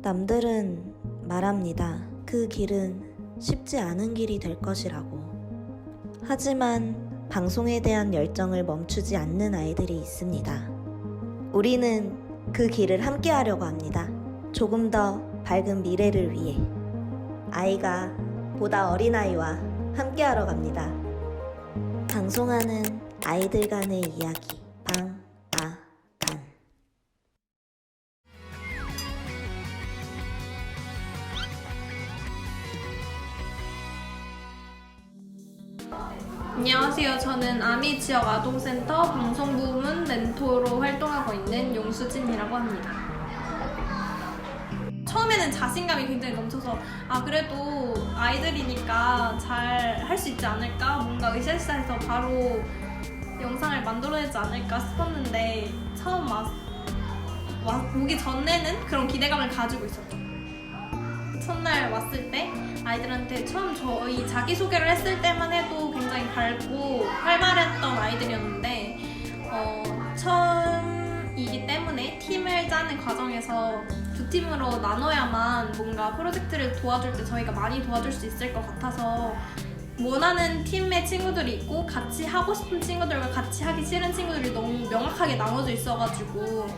남들은 말합니다. 그 길은 쉽지 않은 길이 될 것이라고. 하지만 방송에 대한 열정을 멈추지 않는 아이들이 있습니다. 우리는 그 길을 함께 하려고 합니다. 조금 더 밝은 미래를 위해. 아이가 보다 어린 아이와 함께 하러 갑니다. 방송하는 아이들 간의 이야기. 방, 아, 단. 안녕하세요. 저는 아미 지역 아동센터 방송부문 멘토로 활동하고 있는 용수진이라고 합니다. 처음에는 자신감이 굉장히 넘쳐서 아 그래도 아이들이니까 잘 할 수 있지 않을까 뭔가 으쌰으쌰해서 바로 영상을 만들어내지 않을까 싶었는데 처음 와, 와 오기 전에는 그런 기대감을 가지고 있었죠. 첫날 왔을 때 아이들한테 처음 저희 자기소개를 했을 때만 해도 굉장히 밝고 활발했던 아이들이었는데 어, 때문에 짜는 과정에서 두 팀으로 나눠야만 뭔가 프로젝트를 도와줄 때 저희가 많이 도와줄 수 있을 것 같아서 원하는 팀의 친구들이 있고 같이 하고 싶은 친구들과 같이 하기 싫은 친구들이 너무 명확하게 나눠져 있어가지고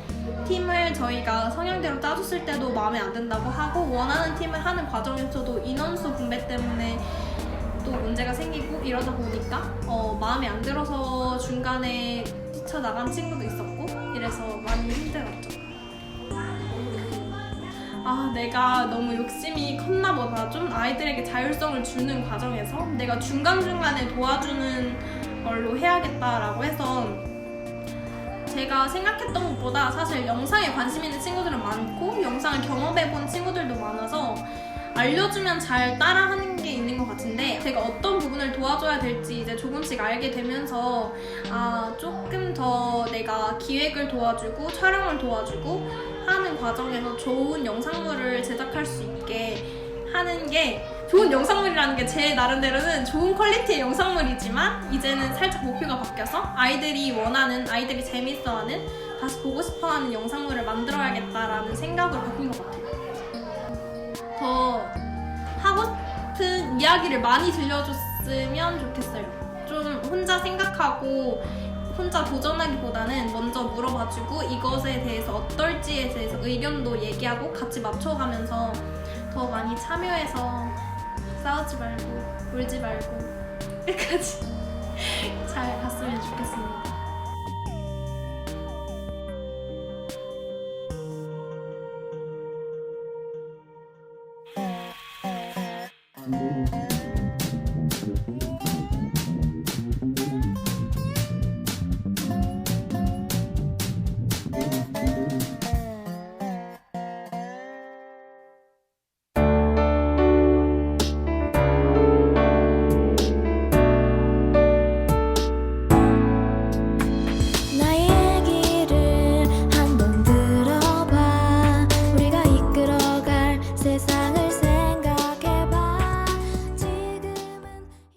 팀을 저희가 성향대로 짜줬을 때도 마음에 안 든다고 하고 원하는 팀을 하는 과정에서도 인원수 분배 때문에 또 문제가 생기고 이러다 보니까 어, 마음에 안 들어서 중간에 뛰쳐나간 친구도 있었고 이래서 많이 힘들었죠. 아, 내가 너무 욕심이 컸나 보다. 좀 아이들에게 자율성을 주는 과정에서 내가 중간중간에 도와주는 걸로 해야겠다라고 해서 제가 생각했던 것보다 사실 영상에 관심 있는 친구들은 많고 영상을 경험해본 친구들도 많아서 알려주면 잘 따라하는 게 있는 것 같은데 제가 어떤 부분을 도와줘야 될지 이제 조금씩 알게 되면서 아 조금 더 내가 기획을 도와주고 촬영을 도와주고 하는 과정에서 좋은 영상물을 제작할 수 있게 하는 게 좋은 영상물이라는 게 제 나름대로는 좋은 퀄리티의 영상물이지만 이제는 살짝 목표가 바뀌어서 아이들이 원하는 아이들이 재밌어하는 다시 보고 싶어하는 영상물을 만들어야겠다라는 생각으로 바뀐 것 같아요. 이야기를 많이 들려줬으면 좋겠어요. 좀 혼자 생각하고 혼자 도전하기보다는 먼저 물어봐주고 이것에 대해서 어떨지에 대해서 의견도 얘기하고 같이 맞춰가면서 더 많이 참여해서 싸우지 말고 울지 말고 끝까지 잘 갔으면 좋겠습니다. Amém.